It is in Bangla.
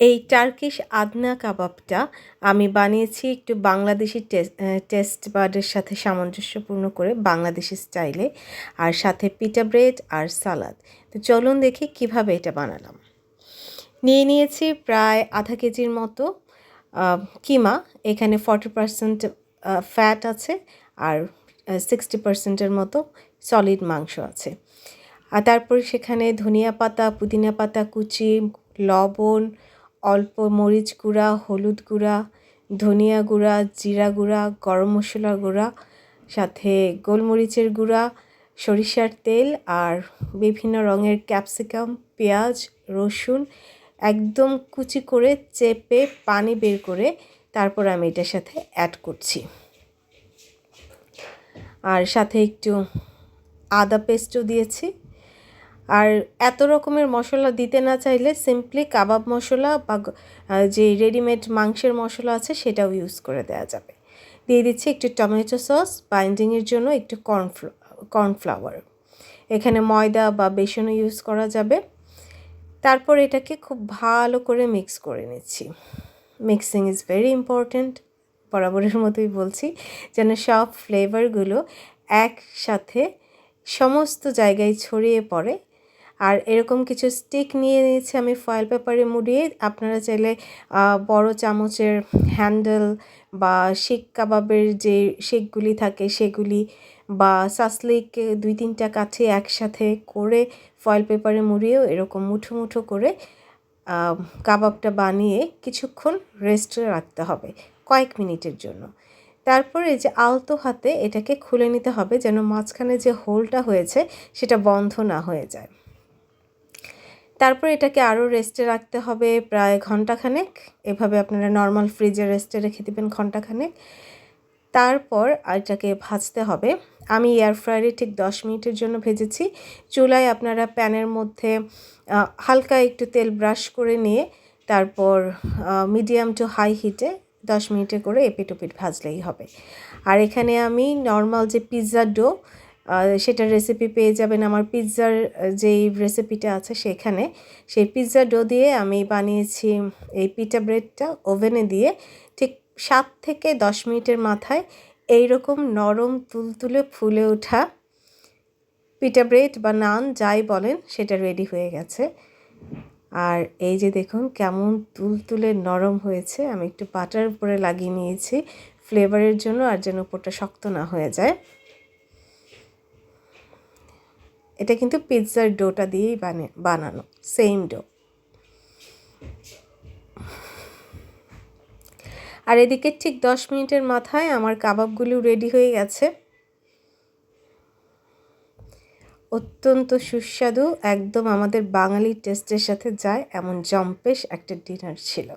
এই টার্কিশ আদনা কাবাবটা আমি বানিয়েছি একটু বাংলাদেশি টেস্ট বার্ডের সাথে সামঞ্জস্যপূর্ণ করে বাংলাদেশি স্টাইলে আর সাথে পিটা ব্রেড আর সালাদ তো চলুন দেখি কীভাবে এটা বানালাম। নিয়ে নিয়েছি প্রায় আধা কেজির মতো কিমা। এখানে ফর্টি পারসেন্ট ফ্যাট আছে আর সিক্সটি পারসেন্টের মতো সলিড মাংস আছে। আর তারপর সেখানে ধনিয়া পাতা, পুদিনা পাতা, কুচি, লবণ অল্প মরিচ গুঁড়া, হলুদ গুঁড়া, ধনিয়া গুঁড়া, জিরা গুঁড়া, গরম মশলা গুঁড়া, সাথে গোলমরিচের গুঁড়া, সরিষার তেল আর বিভিন্ন রঙের ক্যাপসিকাম, পেঁয়াজ, রসুন একদম কুচি করে চেপে পানি বের করে তারপর আমি এটার সাথে অ্যাড করছি। আর সাথে একটু আদা পেস্টও দিয়েছি। আর এত রকমের মশলা দিতে না চাইলে সিম্পলি কাবাব মশলা বা যে রেডিমেড মাংসের মশলা আছে সেটাও ইউজ করে দেওয়া যাবে। দিয়ে দিচ্ছি একটু টমেটো সস বাইন্ডিংয়ের জন্য একটু কর্নফ্লা কর্নফ্লাওয়ার এখানে ময়দা বা বেসনও ইউজ করা যাবে। তারপর এটাকে খুব ভালো করে মিক্স করে নিচ্ছি। মিক্সিং ইজ ভেরি ইম্পর্ট্যান্ট বরাবরের মতোই বলছি, যেন সব ফ্লেভারগুলো একসাথে সমস্ত জায়গায় ছড়িয়ে পড়ে আর এরকম কিছু স্টিক নিয়ে নিয়েছি আমি ফয়েল পেপারে মুড়িয়ে। আপনারা চাইলে বড় চামচের হ্যান্ডেল বা শিক কাবাবের যে শেকগুলি থাকে সেগুলি বা সাসলিক দুই তিনটা কাঠে একসাথে করে ফয়েল পেপারে মুড়িয়েও এরকম মুঠো মুঠো করে কাবাবটা বানিয়ে কিছুক্ষণ রেস্টে রাখতে হবে কয়েক মিনিটের জন্য। তারপরে যে আলতো হাতে এটাকে খুলে নিতে হবে যেন মাঝখানে যে হোলটা হয়েছে সেটা বন্ধ না হয়ে যায়। তারপর এটাকে আরও রেস্টে রাখতে হবে প্রায় ঘন্টাখানেক। এভাবে আপনারা নর্মাল ফ্রিজে রেস্টে রেখে দেবেন ঘন্টাখানেক। তারপর এটাকে ভাজতে হবে। আমি এয়ার ফ্রায়ারে ঠিক দশ মিনিটের জন্য ভেজেছি। চুলায় আপনারা প্যানের মধ্যে হালকা একটু তেল ব্রাশ করে নিয়ে তারপর মিডিয়াম টু হাই হিটে দশ মিনিটে করে এপিট ওপিট ভাজলেই হবে। আর এখানে আমি নর্মাল যে পিৎজা ডো সেটার রেসিপি পেয়ে যাবেন আমার পিৎজার যেই রেসিপিটা আছে সেখানে। সেই পিৎজা ডো দিয়ে আমি বানিয়েছি এই পিটা ব্রেডটা ওভেনে দিয়ে ঠিক সাত থেকে দশ মিনিটের মাথায় এই রকম নরম তুলতুলে ফুলে ওঠা পিটা ব্রেড বা নান যাই বলেন সেটা রেডি হয়ে গেছে। আর এই যে দেখুন কেমন তুলতুলে নরম হয়েছে, আমি একটু বাটার উপরে লাগিয়ে নিয়েছি। ফ্লেভারের জন্য আর যেন উপরটা শক্ত না হয়ে যায়। এটা কিন্তু পিৎজার ডোটা দিয়েই বানানো সেম ডো আর এদিকে ঠিক দশ মিনিটের মাথায় আমার কাবাবগুলো রেডি হয়ে গেছে। অত্যন্ত সুস্বাদু, একদম আমাদের বাঙালি টেস্টের সাথে যায়, এমন জম্পেশ একটা ডিনার ছিল।